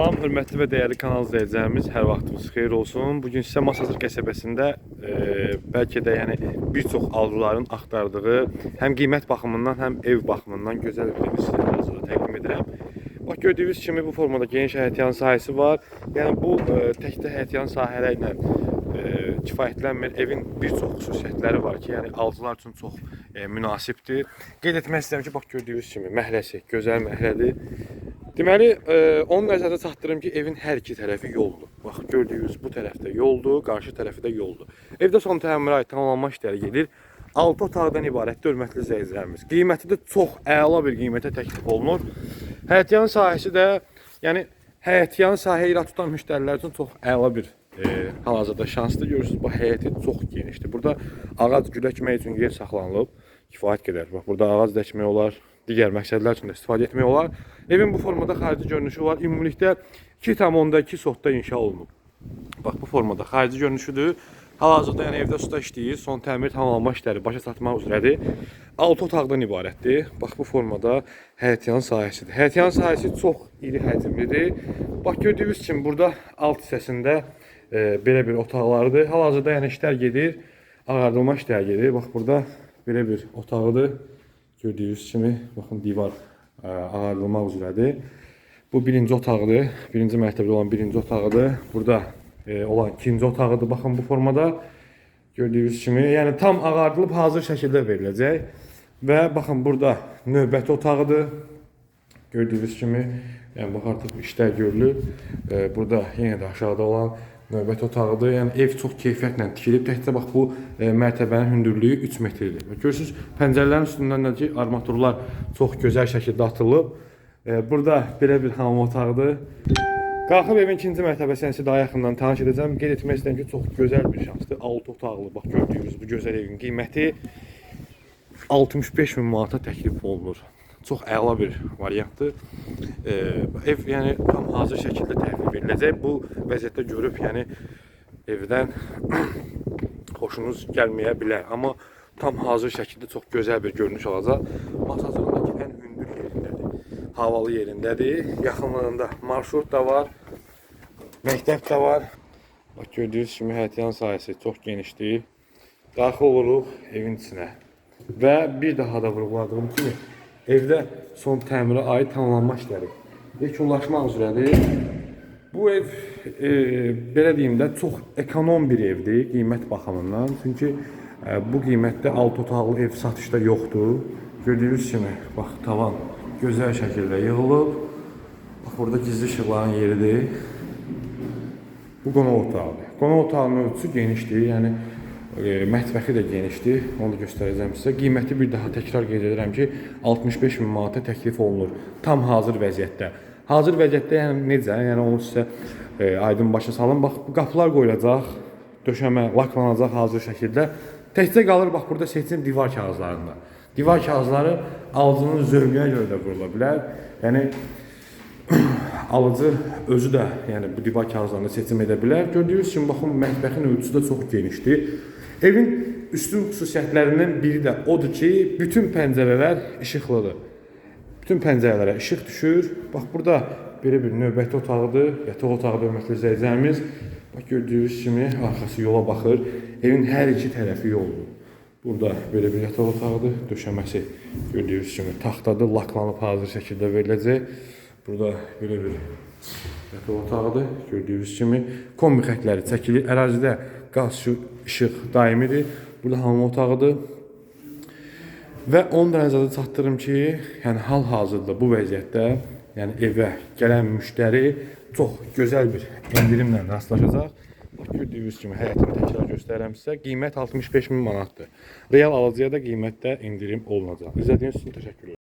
Salam, hörmətli və dəyərli kanal izləyicilərimiz, hər vaxtınız xeyir olsun. Bu gün sizə Masazır qəsəbəsində e, bəlkə də yəni bir çox alıcıların axtardığı həm qiymət baxımından, həm ev baxımından gözəl bir evi sizə hazırda təqdim edirəm. Bax gördüyünüz kimi bu formada geniş həyətyan sahəsi var. Yəni bu e, təkcə həyətyan sahələrlə e, kifayətlənmir. Evin bir çox xüsusiyyətləri var ki, yəni alıcılar üçün çox e, münasibdir. Qeyd etmək istəyirəm ki, bax gördüyünüz kimi məhəlləsi gözəl məhəllədir. Deməli, e, onu nəzərdə çatdırım ki, evin hər iki tərəfi yoldur. Bax, gördüyünüz bu tərəfdə yoldur, qarşı tərəfi də yoldur. Evdə son təmirə aid tamamlanma işləri gedir. 6 otaqdan ibarətdir, hörmətli izləyicilərimiz. Qiyməti də çox əla bir qiymətə təklif olunur. Həyətyan sahəsi də, yəni həyətyan sahə ilə tutan müştərilər üçün çox əla bir e, hal-hazırda şanslı görürsünüz. Bu həyəti çox genişdir. Burada ağac güləkmək üçün yer saxlanılıb. Kifayət qədər. Bax, burada ağac dəkmək olar, digər məqsədlər üçün də istifadə etmək olar. Evin bu formada xarici görünüşü var. Ümumilikdə 2,2 sotda inşa olunub. Bax bu formada xarici görünüşüdür. Hal-hazırda yəni evdə usta işləyir, son təmir tamamlanma işləri başa çatmaq üzrədir. 6 otaqdan ibarətdir. Bax bu formada həyətyan sahəsidir. Həyətyan sahəsi çox iri həcmlidir. Bax gördüyünüz kimi burada alt hissəsində e, belə bir otaqlardır. Hal-hazırda yəni işlər gedir. Ağardılma işləri gedir. Bax burada belə bir otağıdır. Gördüyünüz kimi baxın divar ə, ağardılmaq üzrədir. Bu birinci otaqdır. Birinci mərtəbədə olan birinci otağıdır. Burada e, olan ikinci otağıdır. Baxın bu formada gördüyünüz kimi, yəni tam ağardılıb hazır şəkildə veriləcək. Və baxın burada növbəti otağıdır. Gördüyünüz kimi, yəni bax artıq işlər görülür. E, burada yenə də aşağıda olan növbəti otağıdır. Yəni ev çox keyfiyyətlə tikilib. Təkcə bax bu e, mərtəbənin hündürlüyü 3 metrdir. Və görürsüz, pəncərələrin üstündən də ki, armaturlar çox gözəl şəkildə atılıb. E, burada belə bir hamam otağıdır. Qalxıb evin ikinci mərtəbəsini sizə daha yaxından tanış edəcəm. Qeyd etmək istəyirəm ki, çox gözəl bir şansdır. 6 otaqlı, bax gördüyünüz bu gözəl evin qiyməti 65 min manata təklif olunur. Çox əla bir variantdır. Ee, ev yəni tam hazır şəkildə təhvil veriləcək. Bu vəziyyətdə görüb yəni evdən xoşunuz gəlməyə bilər, amma tam hazır şəkildə çox gözəl bir görünüş alacaq. Masajındakı ən hündür yerindədir. Havalı yerindədir. Yaxınlığında marşrut da var. Məktəb də var. Bax gördüyünüz kimi həyətyan sahəsi çox genişdir. Daxil oluruq evin içinə. Və bir daha da vurğuladığım kimi evdə son təmirə aid tamamlanma işləri yekunlaşmaq üzrədir. Bu ev e, belə deyim də çox ekonom bir evdir qiymət baxımından. Çünki e, bu qiymətdə 6 otaqlı ev satışda yoxdur. Gördüyünüz kimi bax tavan gözəl şəkildə yığılıb. Bax burada gizli işıqların yeridir. Bu qonaq otağıdır. Qonaq otağının ölçüsü genişdir. Yəni mətbəxi də genişdir. Onu da göstərəcəm sizə. Qiyməti bir daha təkrar qeyd edirəm ki, 65 min manata təklif olunur. Tam hazır vəziyyətdə. Hazır vəziyyətdə yəni necə? Yəni onu sizə e, aydın başa salım. Bax bu qapılar qoyulacaq, döşəmə laklanacaq hazır şəkildə. Təkcə qalır bax burada seçim divar kağızlarında. Divar kağızları alıcının zövqünə görə də qurula bilər. Yəni alıcı özü də yəni bu divar kağızlarını seçim edə bilər. Gördüyünüz kimi baxın mətbəxin ölçüsü də çox genişdir. Evin üstün xüsusiyyətlərindən biri də odur ki, bütün pəncərələr işıqlıdır. Bütün pəncərələrə işıq düşür. Bax burada belə bir növbəti otağıdır, yataq otağı hörmətli izləyicilərimiz. Bax gördüyünüz kimi arxası yola baxır. Evin hər iki tərəfi yoldur. Burada belə bir yataq otağıdır, döşəməsi gördüyünüz kimi taxtadır, laklanıb hazır şəkildə veriləcək. Burada belə bir yataq otağıdır, gördüyünüz kimi kombi xətləri çəkilir. Ərazidə qaz, işıq daimidir. Burada hamam otağıdır. Və onu da nəzərdə çatdırım ki, yəni hal-hazırda bu vəziyyətdə, yəni evə gələn müştəri çox gözəl bir endirimlə rastlaşacaq. Bax gördüyünüz kimi həyətini təkrar göstərirəm sizə. Qiymət 65 min manatdır. Real alıcıya da qiymətdə endirim olunacaq. İzlədiyiniz üçün təşəkkür edirəm.